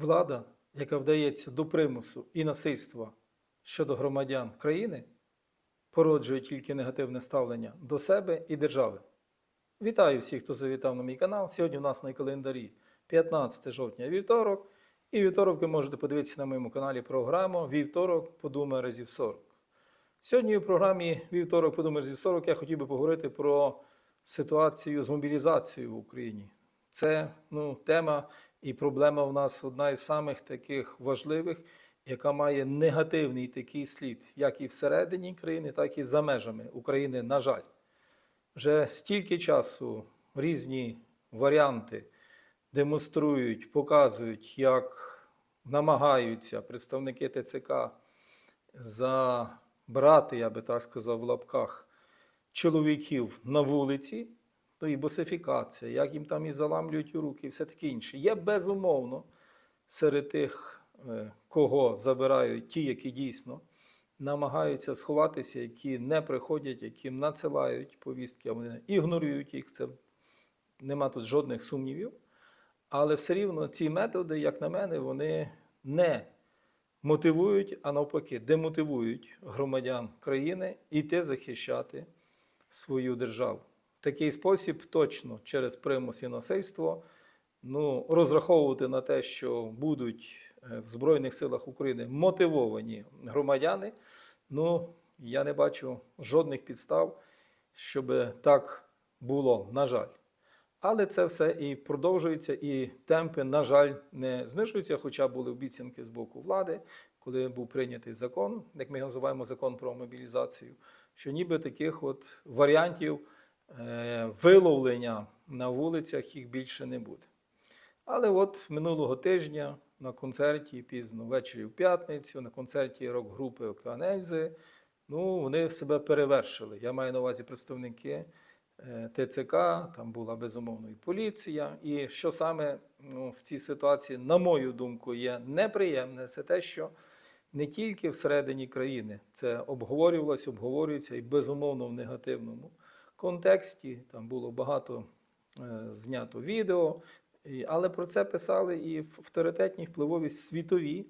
Влада, яка вдається до примусу і насильства щодо громадян країни, породжує тільки негативне ставлення до себе і держави. Вітаю всіх, хто завітав на мій канал. Сьогодні у нас на календарі 15 жовтня вівторок. І вівторок ви можете подивитися на моєму каналі програму Вівторок подумай разів 40. Сьогодні у програмі Вівторок подумай разів 40 я хотів би поговорити про ситуацію з мобілізацією в Україні. Це ну, тема і проблема в нас одна із самих таких важливих, яка має негативний такий слід, як і всередині країни, так і за межами України, на жаль. Вже стільки часу різні варіанти демонструють, показують, як намагаються представники ТЦК забрати, я би так сказав, в лапках чоловіків на вулиці, ну і босифікація, як їм там і заламлюють у руки, і все таке інше. Є безумовно серед тих, е, кого забирають ті, які дійсно намагаються сховатися, які не приходять, яким надсилають повістки, а вони ігнорують їх. Це нема тут жодних сумнівів. Але все рівно ці методи, як на мене, вони не мотивують, а навпаки, демотивують громадян країни йти захищати свою державу. Такий спосіб точно через примус і насильство ну, розраховувати на те, що будуть е, в Збройних силах України мотивовані громадяни, ну, я не бачу жодних підстав, щоб так було, на жаль. Але це все і продовжується, і темпи, на жаль, не знижуються, хоча були обіцянки з боку влади, коли був прийнятий закон, як ми називаємо закон про мобілізацію, що ніби таких от варіантів виловлення на вулицях їх більше не буде. Але от минулого тижня на концерті пізно ввечері в п'ятницю, на концерті рок-групи Океан Ельзи, ну, вони себе перевершили. Я маю на увазі представники е, ТЦК, там була безумовно і поліція. І що саме ну, в цій ситуації, на мою думку, є неприємне, це те, що не тільки всередині країни це обговорювалось, обговорюється і безумовно в негативному контексті. Там було багато е, знято відео, і- але про це писали і авторитетні впливові світові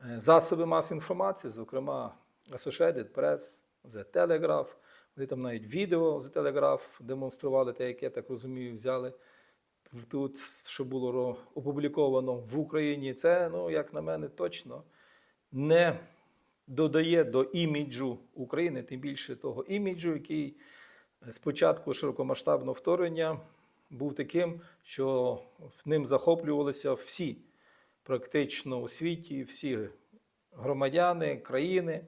е, засоби масової інформації, зокрема Associated Press, The Telegraph. Вони там навіть відео з Telegraph демонстрували, те, яке, так розумію, взяли тут, що було опубліковано в Україні. Це, ну, як на мене, точно не додає до іміджу України, тим більше того іміджу, який з початку широкомасштабного вторгнення був таким, що ним захоплювалися всі, практично у світі, всі громадяни, країни.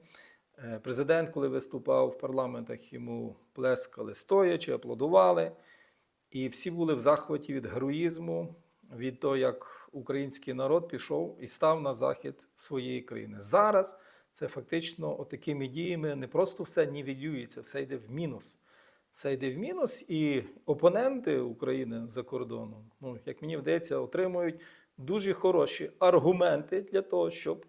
Е, Президент, коли виступав в парламентах, йому плескали стоячи, аплодували. І всі були в захваті від героїзму, від того, як український народ пішов і став на захід своєї країни. Зараз це фактично такими діями не просто все нівелюється, все йде в мінус. Все йде в мінус, і опоненти України за кордоном, ну, як мені вдається, отримують дуже хороші аргументи для того, щоб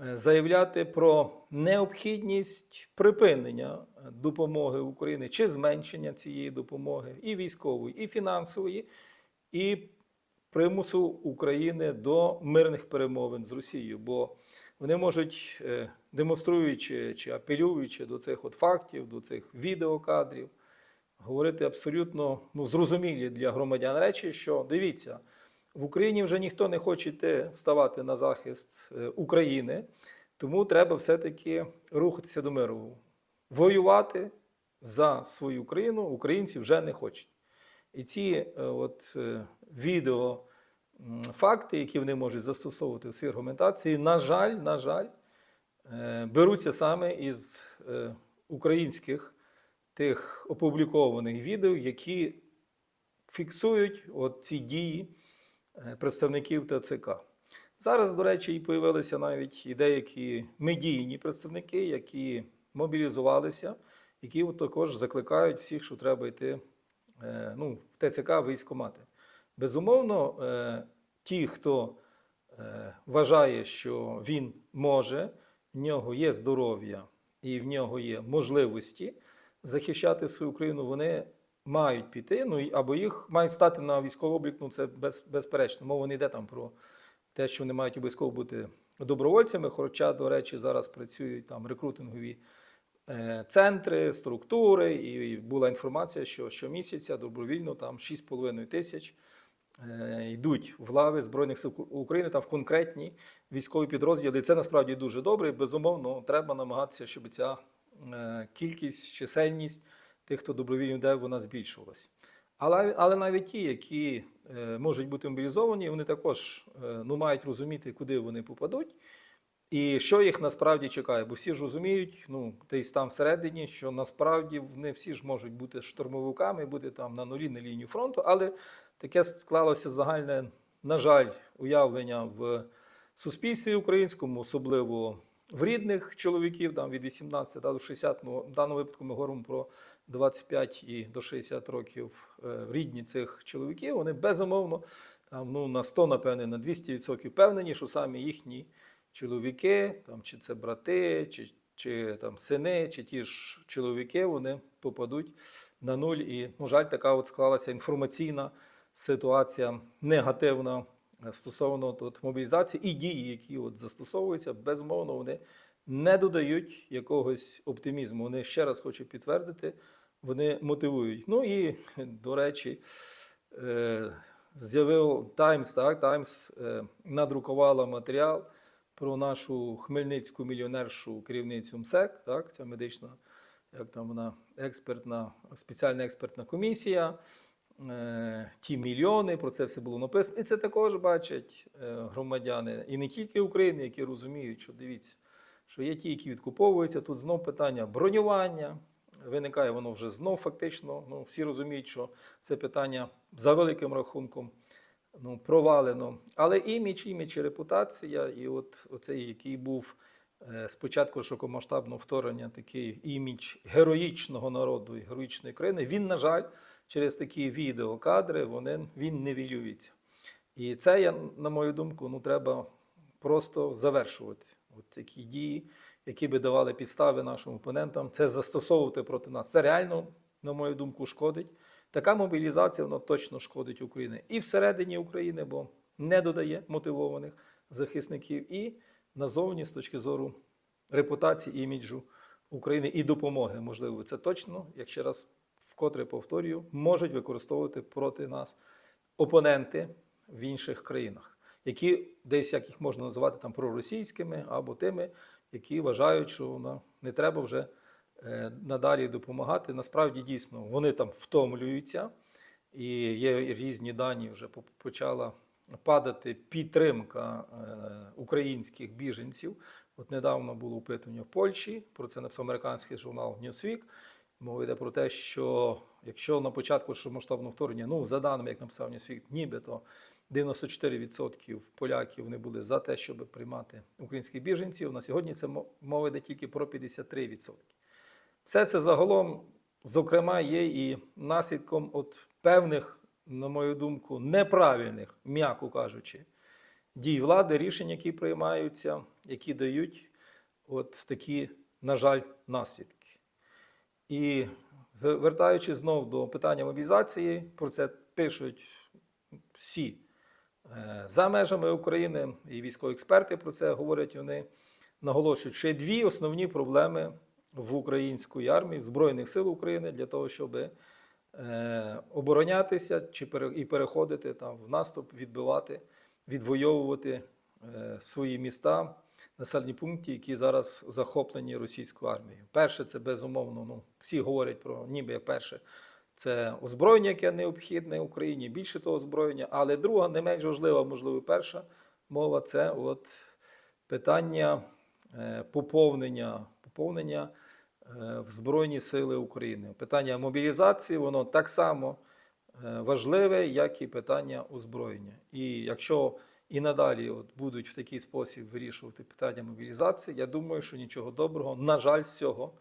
е, заявляти про необхідність припинення допомоги Україні чи зменшення цієї допомоги і військової, і фінансової, і примусу України до мирних перемовин з Росією. Бо вони можуть, е, демонструючи чи апелюючи до цих от фактів, до цих відеокадрів, говорити абсолютно ну, зрозумілі для громадян речі, що дивіться, в Україні вже ніхто не хоче йти ставати на захист е, України, тому треба все-таки рухатися до миру. Воювати за свою країну українці вже не хочуть. І ці е, от, відео факти, які вони можуть застосовувати в своїй аргументації, на жаль, на жаль, е, беруться саме із е, українських тих опублікованих відео, які фіксують от ці дії е, представників ТЦК. Зараз, до речі, і появилися навіть і деякі медійні представники, які мобілізувалися, які також закликають всіх, що треба йти ну, в ТЦК військомати. Безумовно, е, ті, хто е, вважає, що він може, в нього є здоров'я і в нього є можливості захищати свою країну, вони мають піти, ну або їх мають стати на військовий облік, ну це без, безперечно. Мова не йде там про те, що вони мають обов'язково бути добровольцями. Хоча, до речі, зараз працюють там рекрутингові е, центри, структури, і була інформація, що щомісяця добровільно там 6,5 тисяч йдуть в лави Збройних сил України та в конкретні військові підрозділи. І це насправді дуже добре. І, безумовно, треба намагатися, щоб ця е, кількість, чисельність тих, хто добровільно йде, вона збільшувалась. Але, але навіть ті, які е, можуть бути мобілізовані, вони також е, ну, мають розуміти, куди вони попадуть. І що їх насправді чекає? Бо всі ж розуміють, ну, десь там всередині, що насправді вони всі ж можуть бути штурмовиками, бути там на нулі на лінії фронту, але таке склалося загальне, на жаль, уявлення в суспільстві українському, особливо в рідних чоловіків, там від 18 до 60, ну, в даному випадку ми говоримо про 25 і до 60 років е, рідні цих чоловіків, вони безумовно там, ну, на 100, напевне, на 200% впевнені, що саме їхні чоловіки, там, чи це брати, чи, чи там, сини, чи ті ж чоловіки, вони попадуть на нуль. І, на жаль, така от склалася інформаційна ситуація негативна стосовно тут, мобілізації і дії, які от застосовуються, безумовно, вони не додають якогось оптимізму. Вони ще раз хочу підтвердити, вони мотивують. Ну і, до речі, е, з'явив Times, так, Times е, надрукувала матеріал про нашу хмельницьку мільйонершу керівницю МСЕК, так, це медична, як там вона, експертна, спеціальна експертна комісія. Е, Ті мільйони, про це все було написано. І це також бачать е, громадяни, і не тільки України, які розуміють, що дивіться, що є ті, які відкуповуються. Тут знов питання бронювання. Виникає воно вже знов фактично. Ну, всі розуміють, що це питання за великим рахунком ну, провалено. Але імідж, імідж і репутація, і от оцей, який був спочатку широкомасштабного вторгнення, такий імідж героїчного народу і героїчної країни, він, на жаль, через такі відеокадри вони, він не нівелюється. І це, я, на мою думку, ну, треба просто завершувати. От такі дії, які би давали підстави нашим опонентам, це застосовувати проти нас. Це реально, на мою думку, шкодить. Така мобілізація вона точно шкодить Україні і всередині України, бо не додає мотивованих захисників, і назовні з точки зору репутації іміджу України і допомоги. Можливо, це точно, як ще раз вкотре повторюю, можуть використовувати проти нас опоненти в інших країнах, які десь як їх можна називати там проросійськими або тими, які вважають, що ну, не треба вже е, надалі допомагати. Насправді дійсно вони там втомлюються, і є різні дані, вже почала падати підтримка е, українських біженців. От недавно було опитування в Польщі, про це написав американський журнал Newsweek. Мова йде про те, що якщо на початку масштабного вторгнення, ну за даними, як написав Newsweek, нібито 94% поляків вони були за те, щоб приймати українських біженців. На сьогодні це мова йде тільки про 53%. Все це загалом, зокрема, є і наслідком от певних, на мою думку, неправильних, м'яко кажучи, дій влади, рішень, які приймаються, які дають от такі, на жаль, наслідки. І вертаючись знов до питання мобілізації, про це пишуть всі е, за межами України, і військові експерти про це говорять. Вони наголошують, що є дві основні проблеми в української армії, в Збройних сил України для того, щоб е, оборонятися чи і переходити там в наступ, відбивати, відвоювати е, свої міста, населені пункти, які зараз захоплені російською армією. Перше, це безумовно, ну всі говорять про ніби як перше. Це озброєння, яке необхідне Україні, більше того озброєння. Але друга, не менш важлива, можливо, перша мова це от питання е, поповнення, поповнення е, в Збройні Сили України. Питання мобілізації, воно так само е, важливе, як і питання озброєння. І якщо і надалі от будуть в такий спосіб вирішувати питання мобілізації, я думаю, що нічого доброго, на жаль, з цього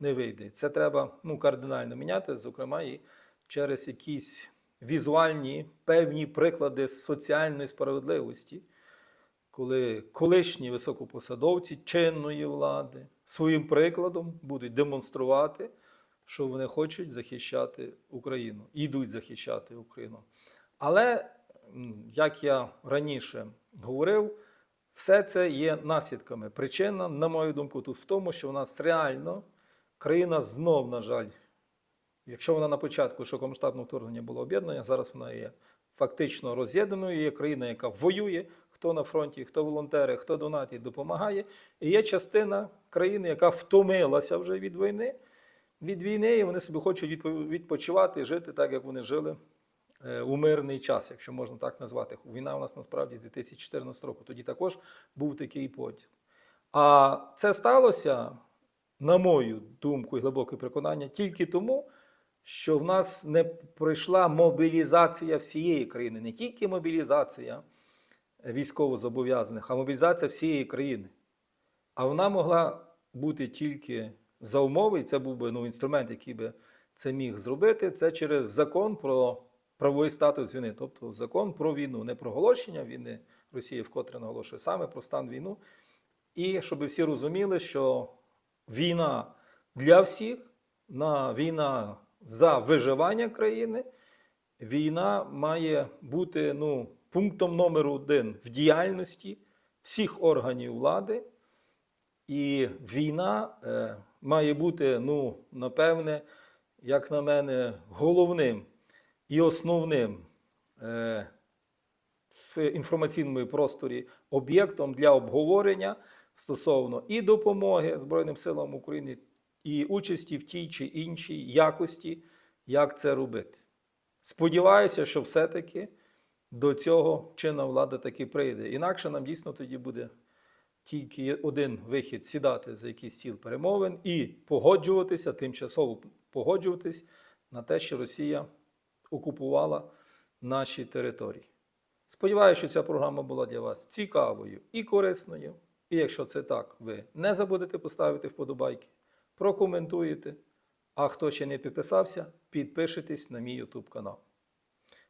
не вийде. Це треба ну, кардинально міняти, зокрема, і через якісь візуальні певні приклади соціальної справедливості, коли колишні високопосадовці чинної влади своїм прикладом будуть демонструвати, що вони хочуть захищати Україну, і йдуть захищати Україну. Але, як я раніше говорив, все це є наслідками. Причина, на мою думку, тут в тому, що в нас реально країна знов, на жаль, якщо вона на початку широкомасштабного вторгнення була об'єднання, зараз вона є фактично роз'єднаною, є країна, яка воює, хто на фронті, хто волонтери, хто донатить, допомагає. І є частина країни, яка втомилася вже від війни, від війни, і вони собі хочуть відпочивати жити так, як вони жили е, у мирний час, якщо можна так назвати. Війна у нас насправді з 2014 року. Тоді також був такий поділ. А це сталося, на мою думку і глибоке переконання, тільки тому, що в нас не пройшла мобілізація всієї країни, не тільки мобілізація військовозобов'язаних, а мобілізація всієї країни. А вона могла бути тільки за умови, і це був би ну, інструмент, який би це міг зробити, це через закон про правовий статус війни, тобто закон про війну, не про оголошення війни, Росія вкотре наголошує саме про стан війну. І щоб всі розуміли, що війна для всіх, на війна за виживання країни, війна має бути ну, пунктом номер один в діяльності всіх органів влади. І війна е, має бути, ну, напевне, як на мене, головним і основним е, в інформаційному просторі об'єктом для обговорення стосовно і допомоги Збройним силам України, і участі в тій чи іншій якості, як це робити. Сподіваюся, що все-таки до цього чинна влада таки прийде. Інакше нам дійсно тоді буде тільки один вихід сідати за якийсь стіл перемовин і погоджуватися, тимчасово погоджуватись на те, що Росія окупувала наші території. Сподіваюся, що ця програма була для вас цікавою і корисною. І якщо це так, ви не забудете поставити вподобайки, прокоментуєте. А хто ще не підписався, підпишитесь на мій YouTube канал.